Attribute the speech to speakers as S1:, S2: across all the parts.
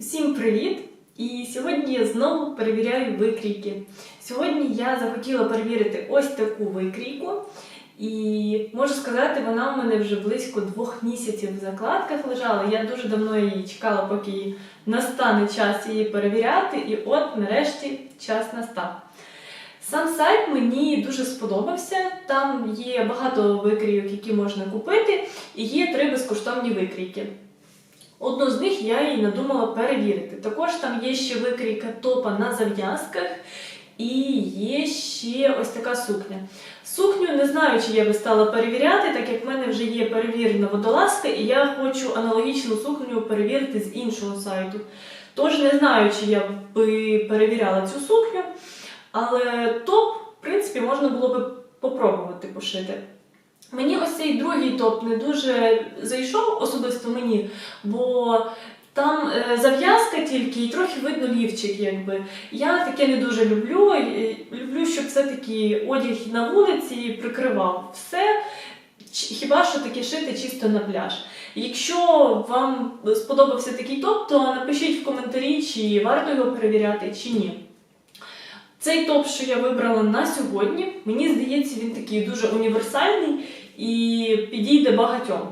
S1: Всім привіт! І сьогодні я знову перевіряю викрійки. Сьогодні я захотіла перевірити ось таку викрійку. І можу сказати, вона у мене вже близько двох місяців в закладках лежала. Я дуже давно її чекала, поки настане час її перевіряти. І от нарешті час настав. Сам сайт мені дуже сподобався. Там є багато викрійок, які можна купити, і є три безкоштовні викрійки. Одну з них я їй надумала перевірити. Також там є ще викрійка топа на зав'язках, і є ще ось така сукня. Сукню не знаю, чи я би стала перевіряти, так як в мене вже є перевірена водолазка, і я хочу аналогічну сукню перевірити з іншого сайту. Тож не знаю, чи я би перевіряла цю сукню, але топ, в принципі, можна було би попробувати пошити. Мені ось цей другий топ не дуже зайшов, особисто мені, бо там е, зав'язка тільки і трохи видно лівчик, якби. Я таке не дуже люблю. Люблю, щоб все-таки одяг на вулиці прикривав все. Хіба що таке шити чисто на пляж. Якщо вам сподобався такий топ, то напишіть в коментарі, чи варто його перевіряти, чи ні. Цей топ, що я вибрала на сьогодні, мені здається, він такий дуже універсальний і підійде багатьом.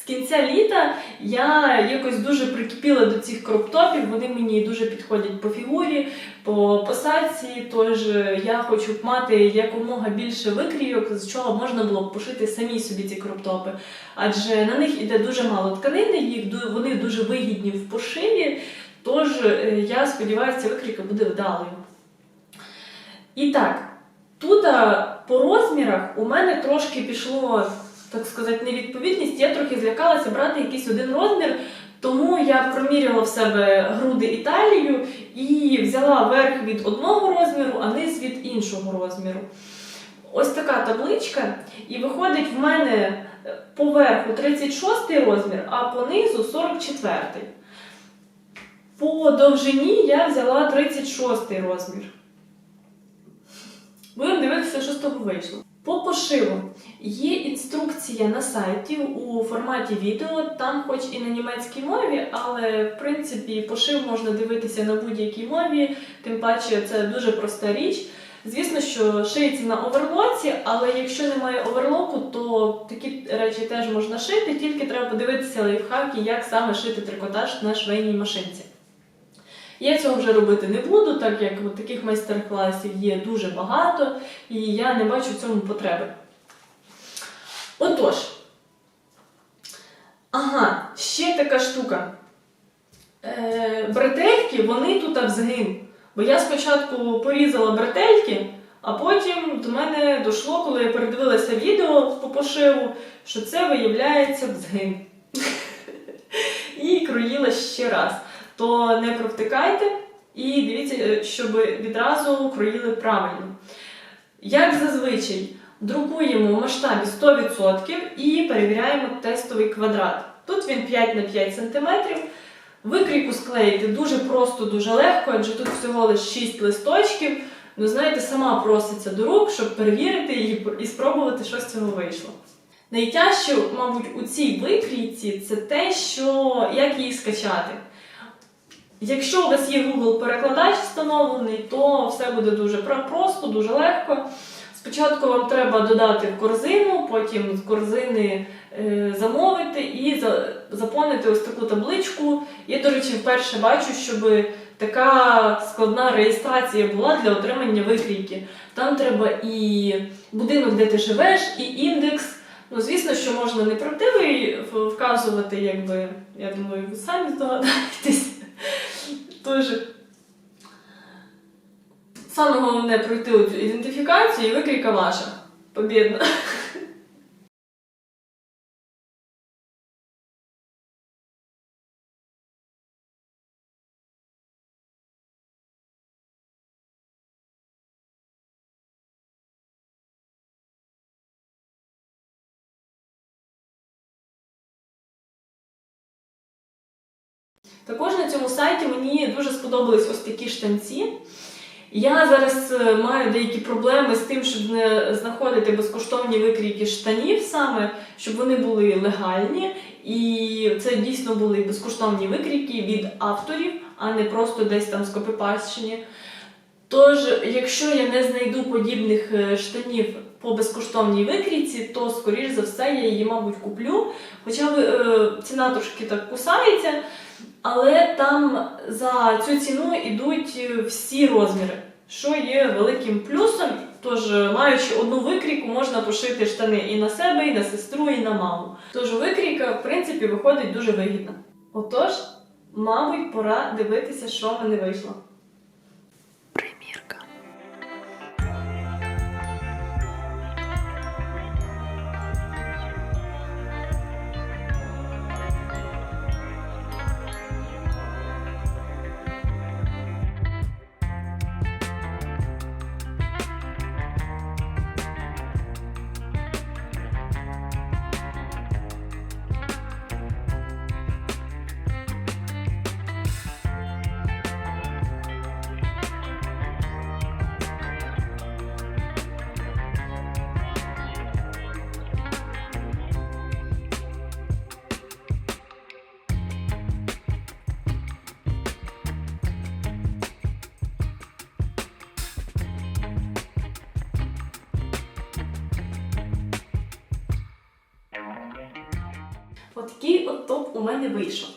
S1: З кінця літа я якось дуже прикипіла до цих кроптопів, вони мені дуже підходять по фігурі, по посадці. Тож я хочу мати якомога більше викрійок, з чого можна було б пошити самі собі ці кроптопи. Адже на них іде дуже мало тканини, вони дуже вигідні в пошиві. Тож е, я сподіваюся, викрійка буде вдалою. І так, тут по розмірах у мене трошки пішло, так сказати, невідповідність. Я трохи злякалася брати якийсь один розмір, тому я проміряла в себе груди і талію і взяла верх від одного розміру, а низ від іншого розміру. Ось така табличка, і виходить в мене е, по верху 36 розмір, а по низу 44. По довжині я взяла 36 розмір. Будемо дивитися, що з того вийшло. По пошиву є інструкція на сайті у форматі відео, там хоч і на німецькій мові, але в принципі пошив можна дивитися на будь-якій мові, тим паче це дуже проста річ. Звісно, що шиється на оверлоці, але якщо немає оверлоку, то такі речі теж можна шити, тільки треба подивитися лайфхаки, як саме шити трикотаж на швейній машинці. Я цього вже робити не буду, так як от таких майстер-класів є дуже багато, і я не бачу в цьому потреби. Отож. Ага, ще така штука. Е, бретельки, вони тут в. Бо я спочатку порізала бретельки, а потім до мене дійшло, коли я передивилася відео по пошиву, що це виявляється в згин. І кроїла ще раз то не провтикайте і дивіться, щоб відразу кроїли правильно. Як зазвичай, друкуємо в масштабі 100% і перевіряємо тестовий квадрат. Тут він 5 на 5 см. Викрійку склеїти дуже просто, дуже легко, адже тут всього лише 6 листочків. Ну, знаєте, сама проситься до рук, щоб перевірити її і спробувати, що з цього вийшло. Найтяжче, мабуть, у цій викрійці це те, що як її скачати. Якщо у вас є Google перекладач встановлений, то все буде дуже просто, дуже легко. Спочатку вам треба додати в корзину, потім з корзини е, замовити і заповнити ось таку табличку. Я, до речі, вперше бачу, щоб така складна реєстрація була для отримання викрійки. Там треба і будинок, де ти живеш, і індекс. Ну, звісно, що можна неправдивий вказувати, якби, я думаю, ви самі здогадаєтесь. Тож, саме головне пройти ідентифікацію і викрійка ваша. Побідна. Також на цьому сайті мені дуже сподобались ось такі штанці. Я зараз е, маю деякі проблеми з тим, щоб не знаходити безкоштовні викрійки штанів саме, щоб вони були легальні, і це дійсно були безкоштовні викрійки від авторів, а не просто десь там скопипащені. Тож, якщо я не знайду подібних е, штанів по безкоштовній викрійці, то скоріш за все я її, мабуть, куплю. Хоча е, ціна трошки так кусається, але там за цю ціну йдуть е, всі розміри, що є великим плюсом. Тож, е, маючи одну викрійку, можна пошити штани і на себе, і на сестру, і на маму. Тож викрійка, в принципі, виходить дуже вигідно. Отож, мабуть, пора дивитися, що в мене вийшло. Отакий от топ у мене вийшов.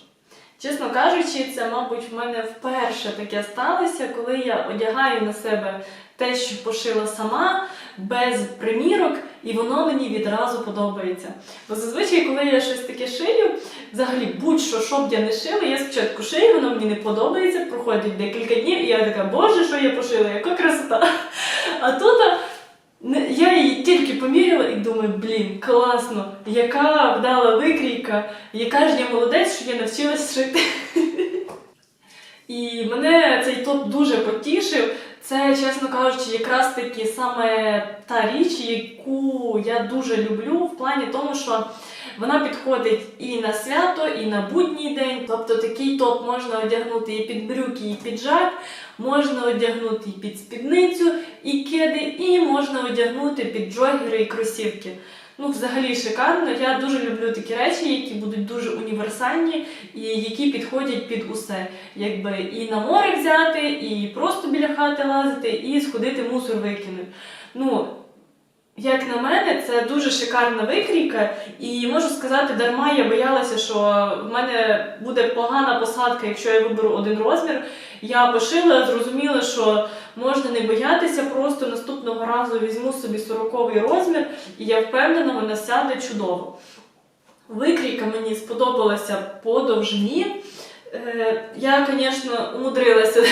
S1: Чесно кажучи, це, мабуть, в мене вперше таке сталося, коли я одягаю на себе те, що пошила сама, без примірок, і воно мені відразу подобається. Бо зазвичай, коли я щось таке шию, взагалі будь-що, що б я не шила, я спочатку шию, воно мені не подобається, проходить декілька днів, і я така, боже, що я пошила, яка красота. А тут а, не- я її тільки поміряла і думаю, блін, класно, яка вдала викрійка, яка ж я молодець, що я навчилась шити. І мене цей топ дуже потішив. Це, чесно кажучи, якраз таки саме та річ, яку я дуже люблю, в плані тому, що вона підходить і на свято, і на будній день. Тобто такий топ можна одягнути і під брюки, і піджак, можна одягнути і під спідницю, і кеди, і можна одягнути під джогери і кросівки. Ну, взагалі шикарно. Я дуже люблю такі речі, які будуть дуже універсальні і які підходять під усе. Якби і на море взяти, і просто біля хати лазити, і сходити мусор викинути. Ну, як на мене, це дуже шикарна викрійка, і можу сказати, дарма я боялася, що в мене буде погана посадка, якщо я виберу один розмір. Я пошила, зрозуміла, що можна не боятися, просто наступного разу візьму собі 40 розмір, і я впевнена, вона сяде чудово. Викрійка мені сподобалася по довжині. Е, Я, звісно, умудрилася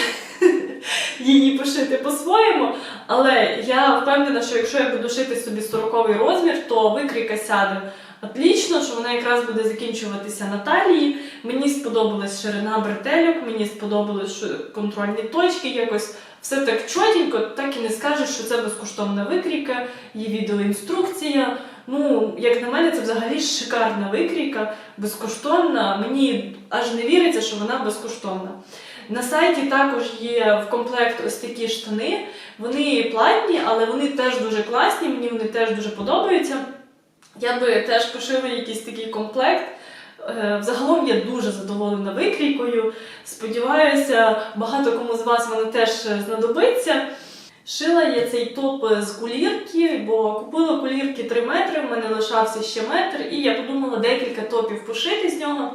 S1: її пошити по-своєму, але я впевнена, що якщо я буду шити собі 40 розмір, то викрійка сяде отлічно, що вона якраз буде закінчуватися на талії. Мені сподобалась ширина бретельок, мені сподобалось що контрольні точки, якось все так чотенько, так і не скажеш, що це безкоштовна викрійка, є відеоінструкція. Ну, як на мене, це взагалі шикарна викрійка, безкоштовна. Мені аж не віриться, що вона безкоштовна. На сайті також є в комплект ось такі штани. Вони платні, але вони теж дуже класні, мені вони теж дуже подобаються. Я би теж пошила якийсь такий комплект. Е, Взагалом я дуже задоволена викрійкою. Сподіваюся, багато кому з вас вона теж е, знадобиться. Шила я цей топ з кулірки, бо купила кулірки 3 метри, в мене лишався ще метр, і я подумала декілька топів пошити з нього.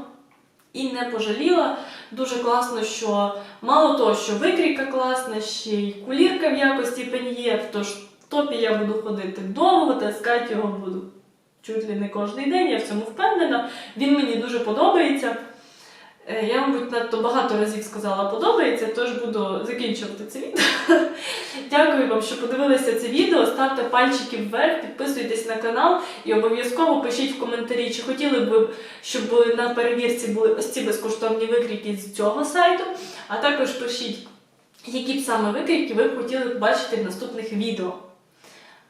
S1: І не пожаліла. Дуже класно, що мало того, що викрійка класна, ще й кулірка в якості пеньєв, тож в топі я буду ходити довго, таскати його буду чуть ли не кожен день, я в цьому впевнена. Він мені дуже подобається. Е, Я, мабуть, надто багато разів сказала подобається, тож буду закінчувати це відео. Дякую вам, що подивилися це відео. Ставте пальчики вверх, підписуйтесь на канал і обов'язково пишіть в коментарі, чи хотіли б щоб на перевірці були ось ці безкоштовні викрійки з цього сайту. А також пишіть, які б саме викрійки ви б хотіли побачити в наступних відео.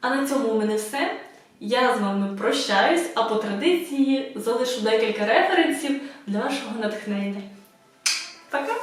S1: А на цьому у мене все. Я з вами прощаюсь, а по традиції залишу декілька референсів нашого натхнення. Пока!